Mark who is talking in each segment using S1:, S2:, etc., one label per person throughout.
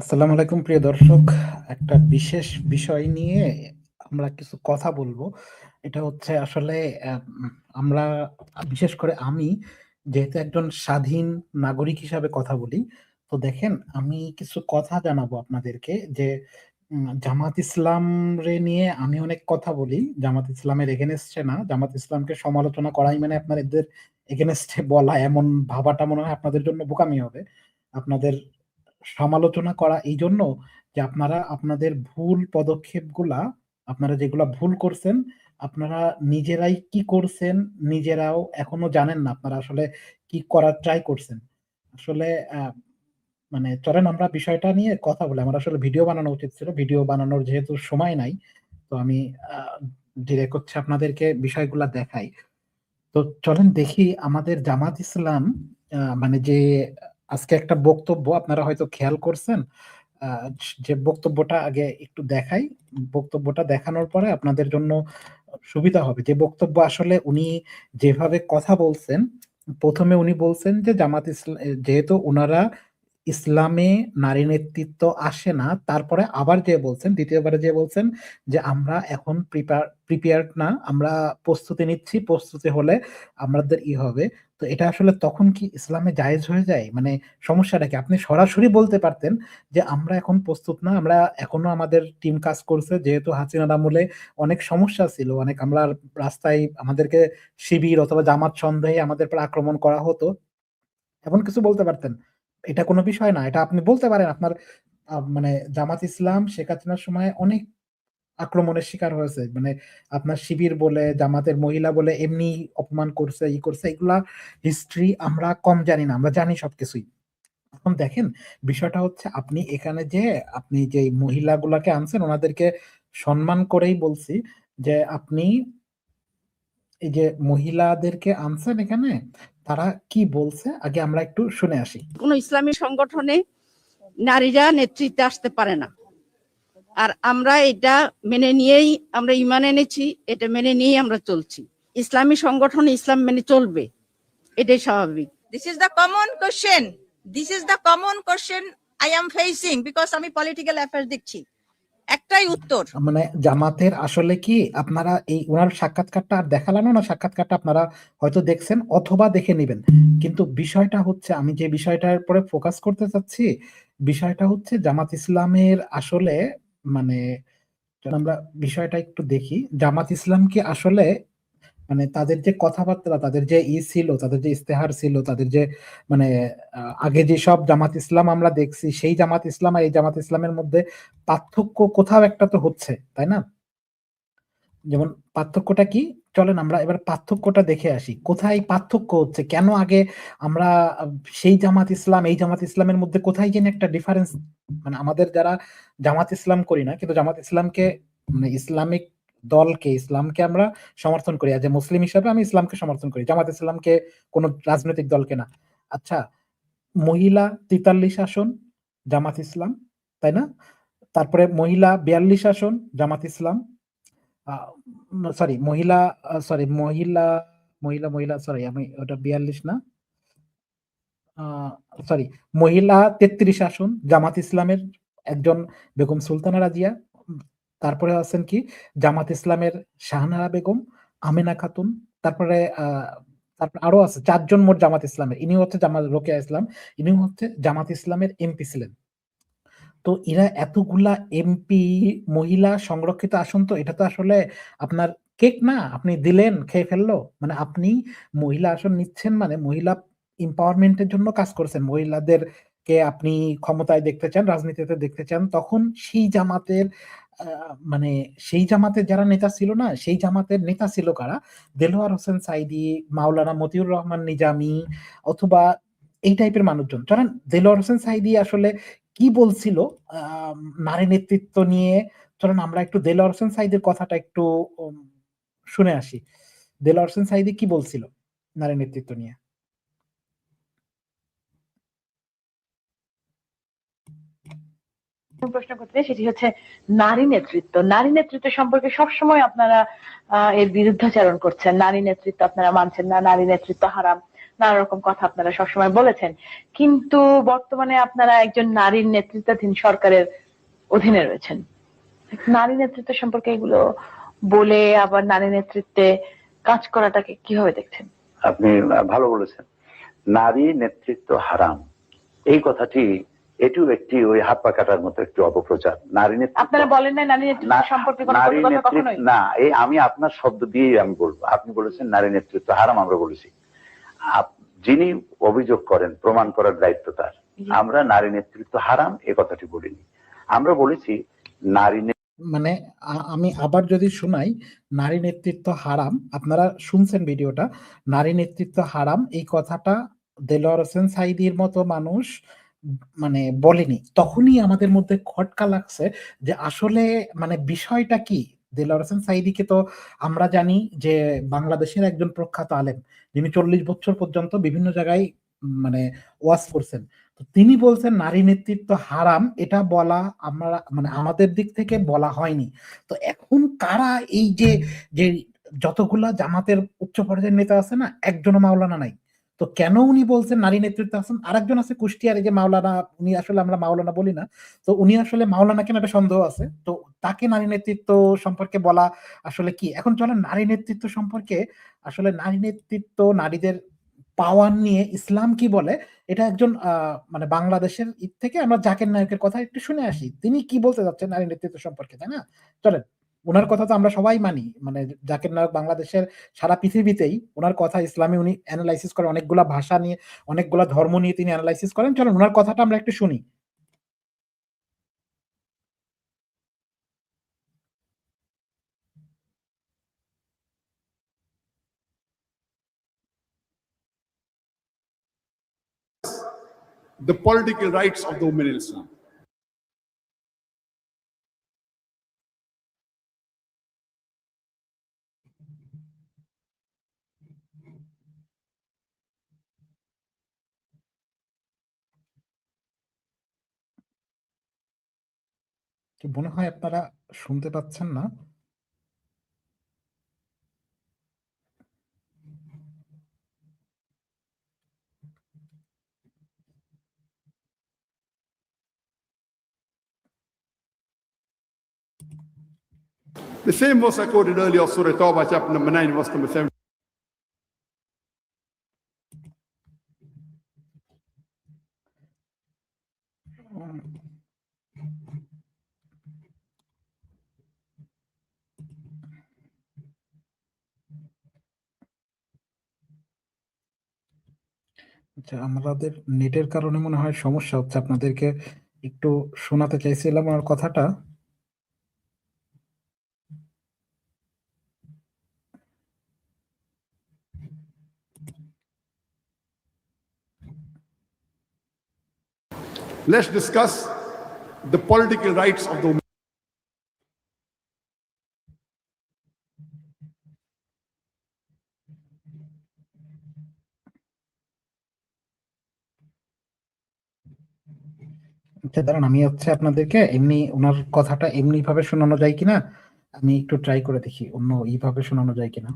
S1: আসসালামু আলাইকুম, প্রিয় দর্শক। একটা বিশেষ বিষয় নিয়ে আমরা কিছু কথা বলব। এটা হচ্ছে আসলে আমরা, বিশেষ করে আমি যেহেতু একজন স্বাধীন নাগরিক হিসাবে কথা বলি, তো দেখেন আমি কিছু কথা জানাব আপনাদেরকে যে জামাত ইসলাম রে নিয়ে আমি অনেক কথা বলি। জামাত ইসলামের এগেনস্টে না, জামাত ইসলামকে সমালোচনা করাই মানে আপনার এদের এগেনস্টে বলা, এমন ভাবাটা মনে হয় আপনাদের জন্য বোকামি হবে। আপনাদের সমালোচনা করা এই জন্য যে আপনারা আপনাদের ভুল পদক্ষেপগুলা, আপনারা যেগুলা ভুল করছেন, আপনারা নিজেরাই কি করছেন, নিজেরাও এখনও জানেন না আপনারা আসলে কি করার ট্রাই করছেন। আসলে মানে চলেন আমরা বিষয়টা নিয়ে কথা বলি। আমার আসলে ভিডিও বানানো উচিত ছিল। ভিডিও বানানোর যেহেতু সময় নাই, তো আমি ডিরেক্ট হচ্ছে আপনাদেরকে বিষয়গুলা দেখাই। তো চলেন দেখি আমাদের জামাত ইসলাম মানে যে আজকে একটা বক্তব্য আপনারা হয়তো খেয়াল করছেন যে বক্তব্যটা আগে একটু দেখাই। বক্তব্যটা দেখানোর পরে আপনাদের জন্য সুবিধা হবে। যে বক্তব্য আসলে উনি যেভাবে কথা বলছেন, প্রথমে উনি বলছেন যে জামাত ইসলাম যেহেতু ওনারা ইসলামে নারী নেতৃত্ব আসে না, তারপরে আবার যে বলছেন, দ্বিতীয়বারে যে বলছেন যে আমরা এখন প্রিপেয়ার্ড না, আমরা প্রস্তুতি নিচ্ছি, প্রস্তুতি হলে আমাদের ই হবে। তো এটা আসলে তখন কি ইসলামে জায়েজ হয়ে যায়? মানে সমস্যাটা কি? আপনি সরাসরি বলতে পারতেন যে আমরা এখন প্রস্তুত না, আমরা এখনও আমাদের টিম কাজ করছে, যেহেতু হাসিনার আমলে অনেক সমস্যা ছিল, অনেক আমরা রাস্তায় আমাদেরকে শিবির অথবা জামাত সন্দেহে আমাদের পর আক্রমণ করা হতো। এমন কিছু বলতে পারতেন? এটা কোনো বিষয় না, এটা আপনি বলতে পারেন আপনার মানে জামাত ইসলাম শেখ হাসিনার সময় অনেক আক্রমণের শিকার হয়েছে। মানে আপনার শিবির বলে, জামাতের মহিলা বলে এমনি অপমান করছে, ই করছে, এগুলা হিস্ট্রি আমরা কম জানি না, আমরা জানি সবকিছুই। এখন দেখেন, বিষয়টা হচ্ছে আপনি এখানে যে, আপনি যে মহিলাগুলাকে আনছেন, ওনাদেরকে সম্মান করেই বলছি যে আপনি এই যে মহিলাদেরকে আনছেন এখানে তারা কি বলছে? আগে আমরা একটু শুনে আসি।
S2: কোন ইসলামী সংগঠনে নারীরা নেতৃত্বে আসতে পারে না। আর আমরা এটা মেনে নিয়েই আমরা ইমান এনেছি এটা মেনে নিয়েই আমরা চলছি। ইসলামী সংগঠন ইসলাম মেনে চলবে এটাই স্বাভাবিক।
S3: This is the common question. This is the common question I am facing because আমি পলিটিক্যাল অ্যাফেয়ার্স দেখছি। একটাই উত্তর।
S1: মানে জামাতের আসলে কি আপনারা এই ওনার সাক্ষাৎকারটা আর দেখালানো না, সাক্ষাৎকারটা আপনারা হয়তো দেখছেন অথবা দেখে নেবেন। কিন্তু বিষয়টা হচ্ছে, আমি যে বিষয়টার পরে ফোকাস করতে চাচ্ছি, বিষয়টা হচ্ছে জামাত ইসলামের আসলে মানে আমরা বিষয়টা একটু দেখি, জামাত ইসলাম কি আসলে মানে তাদের যে কথাবার্তা, তাদের যে ই ছিল, তাদের যে ইস্তেহার ছিল, তাদের যে মানে আগে যে সব জামাত ইসলাম আমরা দেখছি, সেই জামাত ইসলাম আর এই জামাত ইসলামের মধ্যে পার্থক্য কোথাও একটা তো হচ্ছে, তাই না? যেমন পার্থক্যটা কি? চলেন আমরা এবার পার্থক্যটা দেখে আসি। কোথায় পার্থক্য হচ্ছে? কেন আগে আমরা সেই জামাত ইসলাম, এই জামাত ইসলামের মধ্যে কোথায় যেন একটা ডিফারেন্স মানে আমাদের যারা জামাত ইসলাম করি না, কিন্তু জামাত ইসলামকে মানে ইসলামিক দলকে, ইসলামকে আমরা সমর্থন করি। যে মুসলিম হিসাবে আমি ইসলামকে সমর্থন করি। জামাত ইসলামকে কোনো রাজনৈতিক দলকে না। আচ্ছা মহিলা তেতাল্লিশ আসন, জামাত ইসলাম, তাই না? তারপরে মহিলা বিয়াল্লিশ আসন, জামাত ইসলাম সরি মহিলা সরি মহিলা মহিলা মহিলা সরি আমি ওটা বিয়াল্লিশ না। সরি মহিলা তেত্রিশ আসন, জামাত ইসলামের একজন বেগম সুলতানা রাজিয়া তারপরে আছেন কি? জামাত ইসলামের শাহনারা বেগম, আমেনা খাতুন, তারপরে তারপর আরও আছে চারজন মোট জামাত ইসলামের। ইনি হচ্ছে জামাত রোকেয়া ইসলাম ইনি হচ্ছে জামাত ইসলামের এমপি ছিলেন। তো এরা এতগুলা এমপি, মহিলা সংরক্ষিত আসন তো, এটা তো আসলে আপনার কেক না? আপনি দিলেন, খেয়ে ফেলল। মানে আপনি মহিলা আসন নিচ্ছেন মানে মহিলা এম্পাওয়ারমেন্টের জন্য কাজ করছেন। মহিলাদেরকে আপনি ক্ষমতায় দেখতে চান, রাজনীতিতে দেখতে চান, তখন সেই জামাতের মানে সেই জামাতের যারা নেতা ছিল না, সেই জামাতের নেতা ছিল কারা? দেলোয়ার হোসেন সাইদি, মাওলানা মতিউর রহমান নিজামি অথবা এই টাইপের মানুষজন। জানেন দেলোয়ার হোসেন সাইদি আসলে কি বলছিল? নারী নেতৃত্ব নিয়ে চলেন আমরা একটু দেলোয়ার হোসেন সাইদের কথাটা একটু শুনে আসি। দেলোয়ার হোসেন সাইদি কি বলছিল নারী নেতৃত্ব নিয়ে?
S4: প্রশ্ন করতে সেটি হচ্ছে নারী নেতৃত্ব। নারী নেতৃত্ব সম্পর্কে সবসময় আপনারা এর বিরুদ্ধাচারণ করছেন। নারী নেতৃত্ব আপনারা মানছেন না, নারী নেতৃত্ব হারাম, নানা রকম কথা আপনারা সবসময় বলেছেন। কিন্তু বর্তমানে আপনারা একজন নারীর নেতৃত্বাধীন সরকারের অধীনে রয়েছেন। নারী নেতৃত্ব সম্পর্কে এগুলো বলে আবার নারী নেতৃত্বে কাজ করাটাকে কীভাবে দেখছেন?
S5: আপনি ভালো বলেছেন। নারী নেতৃত্ব হারাম। এই কথাটি এটিও একটি ওই হাত পা কাটার মতো একটি অপপ্রচার। নারী নেতৃত্ব
S4: আপনারা বলেন না নারী সম্পর্কে
S5: নারী নেতৃত্ব না এই আমি আপনার শব্দ দিয়েই আমি বলব। আপনি বলেছেন নারী নেতৃত্ব হারাম আমরা বলেছি। যিনি অভিযোগ করেন প্রমাণ করার দায়িত্ব তার। আমরা নারী নেতৃত্ব হারাম এ কথাটি বলিনি। আমরা বলেছি নারী
S1: মানে আমি আবার যদি শোনাই নারী নেতৃত্ব হারাম আপনারা শুনছেন ভিডিওটা নারী নেতৃত্ব হারাম এই কথাটা দেলোয়ার হোসেন সাইদির মতো মানুষ মানে বলেনি। তখনই আমাদের মধ্যে খটকা লাগছে যে আসলে মানে বিষয়টা কি? দেলোয়ার হোসেন সাইদিকে তো আমরা জানি যে বাংলাদেশের একজন প্রখ্যাত আলেম, যিনি চল্লিশ বছর পর্যন্ত বিভিন্ন জায়গায় মানে ওয়াজ করছেন। তো তিনি বলছেন নারী নেতৃত্ব হারাম, এটা বলা আমরা মানে আমাদের দিক থেকে বলা হয়নি। তো এখন কারা এই যে যে যতগুলা জামাতের উচ্চ পর্যায়ের নেতা আছে না, একজনও মাওলানা নাই। তো কেন উনি বলছেন নারী নেতৃত্ব আছেন আরেকজন আছে কুষ্টিয়ার, এই যে মাওলানা, উনি আসলে আমরা মাওলানা বলি না। তো উনি আসলে মাওলানা কেন একটা সন্দেহ আছে? তো তাকে নারী নেতৃত্ব সম্পর্কে বলা আসলে কি? এখন চলেন, নারী নেতৃত্ব সম্পর্কে আসলে নারী নেতৃত্ব নারীদের পাওয়ার নিয়ে ইসলাম কি বলে? এটা একজন মানে বাংলাদেশের ঈদ থেকে আমরা জাকের নায়কের কথা একটু শুনে আসি। তিনি কি বলতে যাচ্ছেন নারী নেতৃত্ব সম্পর্কে, তাই না? চলেন। ওনার কথা তো আমরা সবাই মানি। মানে জাকের নায়ক বাংলাদেশের সারা পৃথিবীতেই ওনার কথা ইসলামে উনি অ্যানালাইসিস করেন অনেকগুলা ভাষা নিয়ে, অনেকগুলা ধর্ম নিয়ে তিনি অ্যানালাইসিস করেন। চলেন, ওনার কথাটা আমরা একটু শুনি।
S6: The political rights of the women in Islam.
S1: কি মনে হয় আপনারা শুনতে পাচ্ছেন না
S6: The same verse I quoted earlier of Surah Tawbah, chapter number 9, verse number 7.
S1: আচ্ছা আমাদের নেটের কারণে মনে হয় সমস্যা হচ্ছে। আপনাদেরকে একটু শোনাতে চাইছিলাম ওনার কথাটা।
S6: Let's discuss the political rights of the
S1: আচ্ছা দাঁড়ান, আমি হচ্ছে আপনাদেরকে এমনি ওনার কথাটা এমনি ভাবে শোনানো যায় কিনা? আমি একটু ট্রাই করে দেখি, অন্য এইভাবে শোনানো যায় কিনা।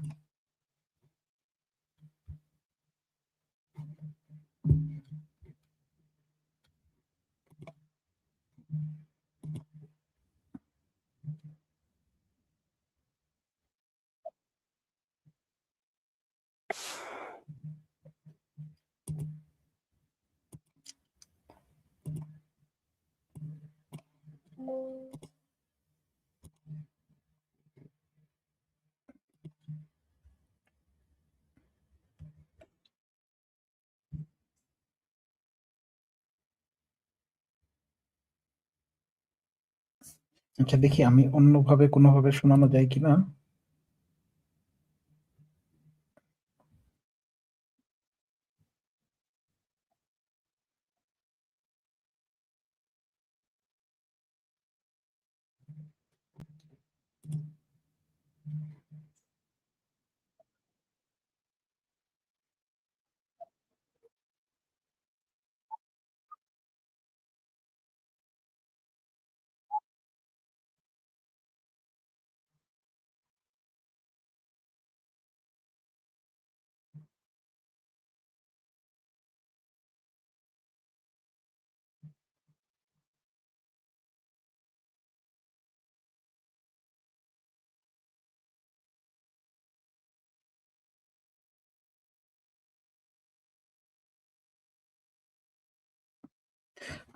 S1: আচ্ছা দেখি আমি অন্যভাবে কোনোভাবে শোনানো যায় কিনা।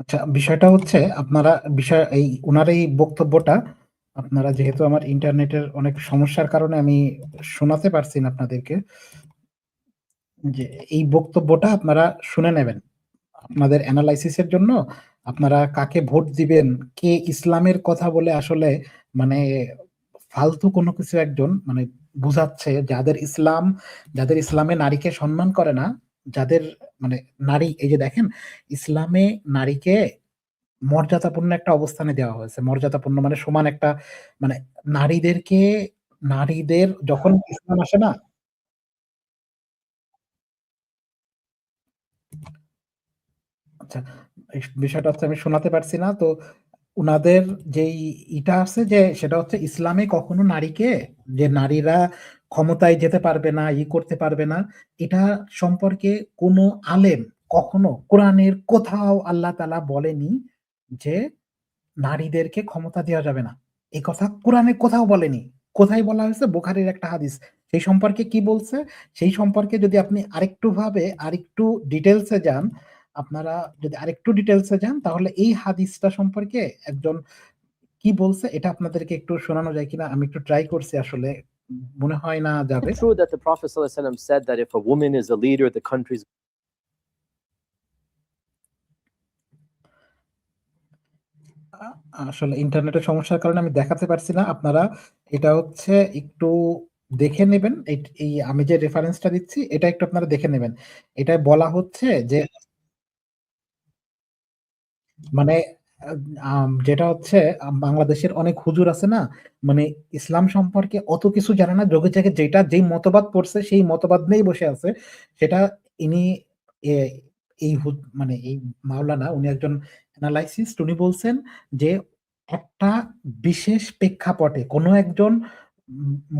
S1: আচ্ছা বিষয়টা হচ্ছে আপনারা, বিষয়, এই ওনার এই বক্তব্যটা আপনারা যেহেতু আমার ইন্টারনেটের অনেক সমস্যার কারণে আমি শোনাতে পারছি না আপনাদেরকে, যে এই বক্তব্যটা আপনারা শুনে নেবেন। আপনাদের অ্যানালাইসিসের জন্য আপনারা কাকে ভোট দিবেন, কে ইসলামের কথা বলে আসলে মানে ফালতু কোনো কিছু একজন মানে বুঝাচ্ছে, যাদের ইসলাম, যাদের ইসলামে নারীকে সম্মান করে না যাদের মানে নারী, এই যে দেখেন, ইসলামে নারীকে মর্যাদাপূর্ণ একটা অবস্থানে দেওয়া হয়েছে। মর্যাদাপূর্ণ মানে সমান একটা মানে নারীদেরকে, নারীদের যখন ইসলাম আসে না আচ্ছা বিষয়টা হচ্ছে আমি শোনাতে পারছি না। তো উনাদের যেই ইটা আছে যে, সেটা হচ্ছে ইসলামে কখনো নারীকে, যে নারীরা ক্ষমতায় যেতে পারবে না, ই করতে পারবে না, এটা সম্পর্কে কোনো আলেম কখনো কোরআনের কোথাও আল্লাহ তালা বলেনি যে নারীদেরকে ক্ষমতা দেওয়া যাবে না। এই কথা কোরআনে কোথাও বলেনি। কোথায় বলা হয়েছে? বোখারির একটা হাদিস। সেই সম্পর্কে কি বলছে? সেই সম্পর্কে যদি আপনি আরেকটু ভাবে, আরেকটু ডিটেলসে যান, আপনারা যদি আরেকটু ডিটেলসে যান, তাহলে এই হাদিসটা সম্পর্কে একজন কি বলছে? এটা আপনাদেরকে একটু শোনানো যায় কিনা? আমি একটু ট্রাই করছি আসলে মনে হয় না যাবে।
S7: true that the Prophet ﷺ said that if a woman is a leader, the country's
S1: আসলে ইন্টারনেটের সমস্যার কারণে আমি দেখাতে পারছি না। আপনারা এটা হচ্ছে একটু দেখে নেবেন। এই- আমি যে রেফারেন্সটা দিচ্ছি এটা একটু আপনারা দেখে নেবেন। এটাই বলা হচ্ছে যে মানে যেটা হচ্ছে বাংলাদেশের অনেক হুজুর আছে না মানে ইসলাম সম্পর্কে অত কিছু জানে না, যোগে জায়গায় যেটা, যেই মতবাদ পড়ছে, সেই মতবাদ নিয়েই বসে আছে। সেটা ইনি এই মানে এই মাওলানা, উনি একজন অ্যানালাইসিস্ট উনি বলছেন যে একটা বিশেষ প্রেক্ষাপটে কোনো একজন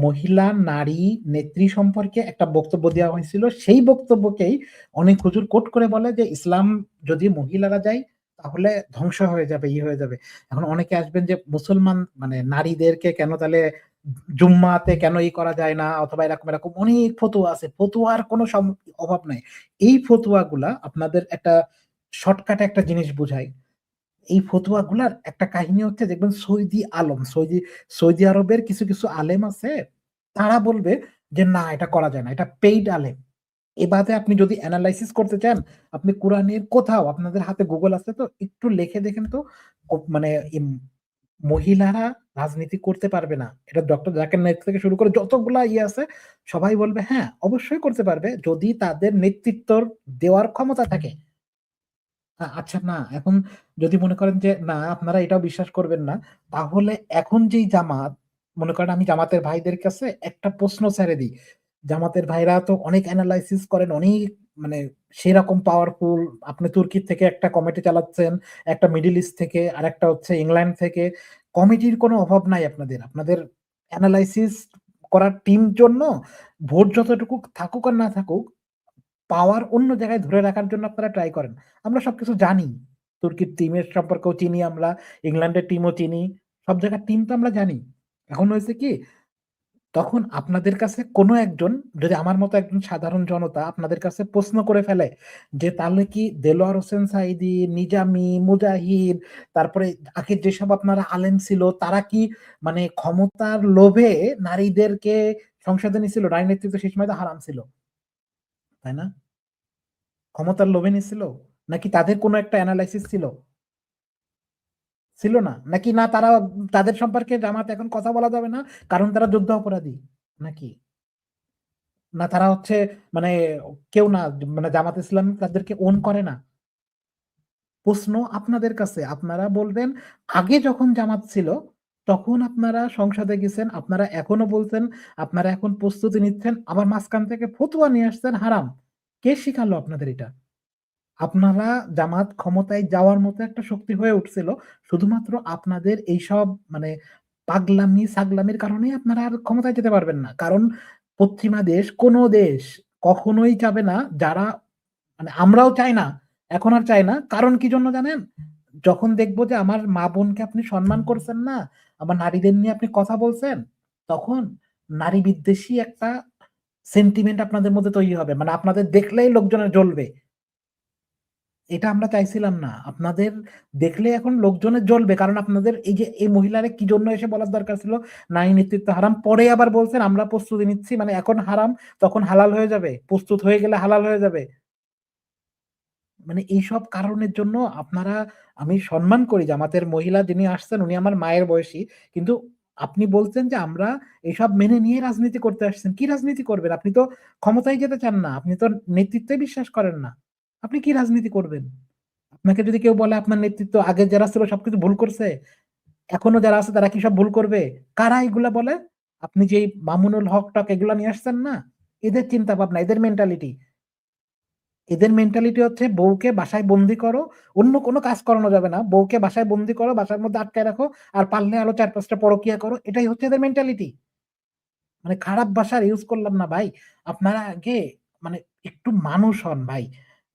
S1: মহিলা, নারী, নেত্রী সম্পর্কে একটা বক্তব্য দেওয়া হয়েছিল, সেই বক্তব্যকেই অনেক হুজুর কোট করে বলে যে ইসলাম যদি মহিলারা যায় তাহলে ধ্বংস হয়ে যাবে, ই হয়ে যাবে। এখন অনেকে আসবেন যে মুসলমান মানে নারীদেরকে কেন তাহলে জুম্মাতে কেন ই করা যায় না? অথবা এরকম এরকম অনেক ফতুয়া আছে। ফতুয়ার কোনো অভাব নাই। এই ফতুয়াগুলা আপনাদের একটা শর্টকাটে একটা জিনিস বুঝাই। এই ফতুয়াগুলার একটা কাহিনী হচ্ছে, দেখবেন সৌদি আলম, সৌদি সৌদি আরবের কিছু কিছু আলেম আছে, তারা বলবে যে না, এটা করা যায় না, এটা পেইড আলেম। এবারে আপনি যদি অ্যানালাইসিস করতে চান, আপনি কোরআনের কোথাও, আপনাদের হাতে গুগল আছে তো, একটু লিখে দেখেন তো মানে মহিলারা রাজনীতি করতে পারবে না। এটা ডক্টর জাকের নাইক থেকে শুরু করে যতগুলা ইয়ে আছে, সবাই বলবে হ্যাঁ অবশ্যই করতে পারবে, যদি তাদের নেতৃত্ব দেওয়ার ক্ষমতা থাকে। আচ্ছা না, এখন যদি মনে করেন যে, না, আপনারা এটাও বিশ্বাস করবেন না, তাহলে এখন যেই জামাত, মনে করেন আমি জামাতের ভাইদের কাছে একটা প্রশ্ন ছেড়ে দিই জামাতের ভাইরা তো অনেক অ্যানালাইসিস করেন, অনেক মানে সেরকম পাওয়ারফুল আপনি তুর্কির থেকে একটা কমিটি চালাচ্ছেন, একটা মিডিল ইস্ট থেকে আর একটা হচ্ছে ইংল্যান্ড থেকে। কমিটির কোনো অভাব নাই আপনাদের। আপনাদের অ্যানালাইসিস করার টিম জন্য, ভোট যতটুকু থাকুক আর না থাকুক পাওয়ার অন্য জায়গায় ধরে রাখার জন্য আপনারা ট্রাই করেন। আমরা সবকিছু জানি। তুর্কির টিমের সম্পর্কেও চিনি আমরা, ইংল্যান্ডের টিমও চিনি। সব জায়গার টিম তো আমরা জানি। এখন হয়েছে কি তখন আপনাদের কাছে কোনো একজন, যদি আমার মতো একজন সাধারণ জনতা আপনাদের কাছে প্রশ্ন করে ফেলে যে তাহলে কি দেলোয়ার হোসেন সাইদি নিজামি, মুজাহিদ, তারপরে আগে যেসব আপনারা আলেম ছিল, তারা কি মানে ক্ষমতার লোভে নারীদেরকে সংসদে নিছিল নারী নেতৃত্ব সেই সময় তো হারাম ছিল? তাই না? ক্ষমতার লোভে নিছিল? নাকি তাদের কোনো একটা অ্যানালাইসিস ছিল? ছিল না? নাকি না তারা, তাদের সম্পর্কে জামাত এখন কথা বলা যাবে না? কারণ তারা যুদ্ধ অপরাধী, নাকি? না তারা হচ্ছে মানে কেউ না মানে জামাত ইসলাম তাদেরকে ওন করে না? প্রশ্ন আপনাদের কাছে, আপনারা বলবেন, আগে যখন জামাত ছিল, তখন আপনারা সংসদে গেছেন, আপনারা এখনও বলছেন, আপনারা এখন প্রস্তুতি নিচ্ছেন, আবার মাঝখান থেকে ফতুয়া নিয়ে আসছেন, হারাম। কে শিখালো আপনাদের এটা? আপনারা জামাত ক্ষমতায় যাওয়ার মতো একটা শক্তি হয়ে উঠছিল, শুধুমাত্র আপনাদের এইসব মানে পাগলামি, সাগলামির কারণে আপনারা আর ক্ষমতায় যেতে পারবেন না। কারণ পশ্চিমা দেশ কোনো দেশ কখনোই চাবে না, যারা মানে আমরাও চাই না, এখন আর চাই না। কারণ কি জন্য জানেন? যখন দেখব যে আমার মা বোনকে আপনি সম্মান করছেন না, আমার নারীদের নিয়ে আপনি কথা বলছেন, তখন নারী বিদ্বেষী একটা সেন্টিমেন্ট আপনাদের মধ্যে তৈরি হবে। মানে আপনাদের দেখলেই লোকজনের জ্বলবে। এটা আমরা চাইছিলাম না। আপনাদের দেখলে এখন লোকজনের জ্বলবে। কারণ আপনাদের এই যে, এই মহিলারা কি জন্য এসে বলার দরকার ছিল? নারী নেতৃত্ব হারাম। পরে আবার বলছেন, আমরা প্রস্তুতি নিচ্ছি। মানে এখন হারাম, তখন হালাল হয়ে যাবে। প্রস্তুত হয়ে গেলে হালাল হয়ে যাবে। মানে এইসব কারণের জন্য আপনারা, আমি সম্মান করি জামাতের মহিলা যিনি আসছেন, উনি আমার মায়ের বয়সী। কিন্তু আপনি বলছেন যে, আমরা এসব মেনে নিয়ে রাজনীতি করতে আসছেন। কি রাজনীতি করবেন? আপনি তো ক্ষমতায় যেতে চান না। আপনি তো নেতৃত্বে বিশ্বাস করেন না। আপনি কি রাজনীতি করবেন? আপনাকে যদি কেউ বলে আপনার নেতৃত্ব আগে যারা ছিল সবকিছু ভুল করছে, এখনও যারা আছে তারা কি সব ভুল করবে? কারা এগুলা বলে? আপনি যে মামুনুল হক-টক এগুলা নিয়ে আসছেন না? এদের চিন্তা ভাবনা, এদের মেন্টালিটি। এদের মেন্টালিটি হচ্ছে বউকে বাসায় বন্দি করো, অন্য কোনো কাজ করানো যাবে না। বউকে বাসায় বন্দি করো, বাসার মধ্যে আটকায় রাখো, আর পারলে আরও ৪-৫ টা পরকীয়া করো। এটাই হচ্ছে এদের মেন্টালিটি। মানে খারাপ ভাষার ইউজ করলাম না ভাই। আপনারা আগে মানে একটু মানুষ হন ভাই।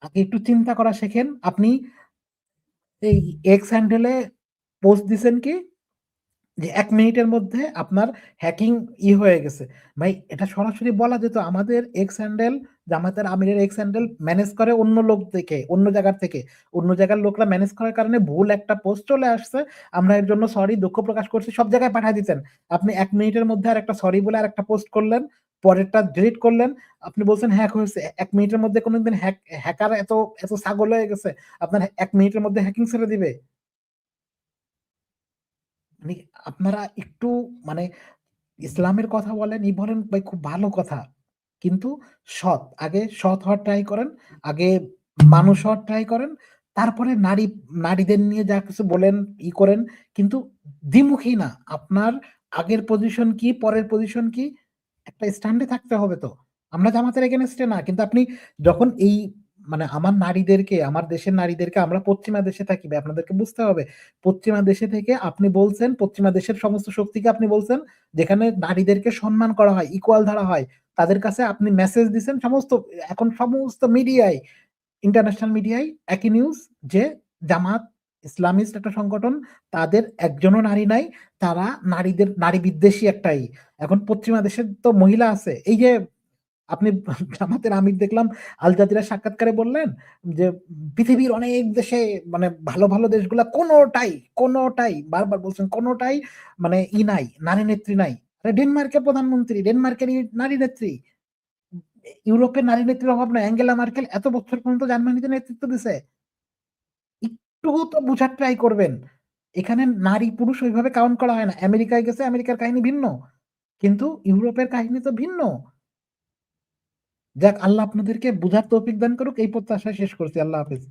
S1: আগে একটু চিন্তা করা শেখেন। আপনি এই এক্স হ্যান্ডেলে পোস্ট দিছেন কি? যে এক মিনিটের মধ্যে আপনার হ্যাকিং ই হয়ে গেছে। ভাই এটা সরাসরি বলা যেত আমাদের এক্স হ্যান্ডেল জামাতের আমিরের এক্স হ্যান্ডেল ম্যানেজ করে অন্য লোক থেকে, অন্য জায়গার থেকে। অন্য জায়গার লোকরা ম্যানেজ করার কারণে ভুল একটা পোস্ট চলে আসছে। আমরা এর জন্য সরি দুঃখ প্রকাশ করছি। সব জায়গায় পাঠিয়ে দিতেন। আপনি এক মিনিটের মধ্যে আর একটা সরি বলে আরেকটা পোস্ট করলেন। পরেরটা ডিলিট করলেন। আপনি বলছেন হ্যাক হয়েছে। এক মিনিটের মধ্যে কোনদিন হ্যাক হ্যাকার এত এত ছাগল হয়ে গেছে। আপনার এক মিনিটের মধ্যে হ্যাকিং ছেড়ে দিবে? মানে আপনারা একটু মানে ইসলামের কথা বলেন, ই বলেন ভাই খুব ভালো কথা। কিন্তু সৎ। আগে সৎ হওয়ার ট্রাই করেন। আগে মানুষ হওয়ার ট্রাই করেন। তারপরে নারী নারীদের নিয়ে যা কিছু বলেন, ই করেন। কিন্তু দ্বিমুখী না। আপনার আগের পজিশন কি, পরের পজিশন কি? একটা স্ট্যান্ডে থাকতে হবে তো। আমরা জামাতের এগেইনস্ট এ না। কিন্তু আপনি যখন এই মানে আমার নারীদেরকে, আমার দেশের নারীদেরকে আমরা পশ্চিমা দেশে থাকি আপনাদেরকে বুঝতে হবে। পশ্চিমা দেশে থেকে আপনি বলছেন, পশ্চিমা দেশের সমস্ত শক্তিকে আপনি বলছেন, যেখানে নারীদেরকে সম্মান করা হয়, ইকুয়াল ধরা হয়। তাদের কাছে আপনি মেসেজ দিছেন সমস্ত এখন সমস্ত মিডিয়ায়, ইন্টারন্যাশনাল মিডিয়ায় একই নিউজ যে জামাত ইসলামিস্ট একটা সংগঠন। তাদের একজনও নারী নাই। তারা নারীদের নারী বিদ্বেষী একটাই। এখন পশ্চিমা দেশের তো মহিলা আছে। এই যে আপনি জামাতের আমির দেখলাম আল জাজিরার সাক্ষাৎকারে বললেন যে পৃথিবীর অনেক দেশে মানে ভালো, ভালো দেশগুলা কোনটাই, কোনটাই বারবার বলছেন কোনটাই মানে ই নাই, নারী নেত্রী নাই। ডেনমার্কের প্রধানমন্ত্রী, ডেনমার্কের নারী নেত্রী। ইউরোপের নারী নেত্রীর অভাব নাই। অ্যাঙ্গেলা মার্কেল এত বছর পর্যন্ত জার্মানিতে নেতৃত্ব দিছে। একটু তো বুঝার ট্রাই করবেন। এখানে নারী পুরুষ ওইভাবে কাউন্ট করা হয় না। আমেরিকায় গেছে, আমেরিকার কাহিনী ভিন্ন। কিন্তু ইউরোপের কাহিনী তো ভিন্ন। যাক, আল্লাহ আপনাদেরকে বুঝার তৌফিক দান করুক। এই প্রত্যাশায় শেষ করছি। আল্লাহ হাফেজ।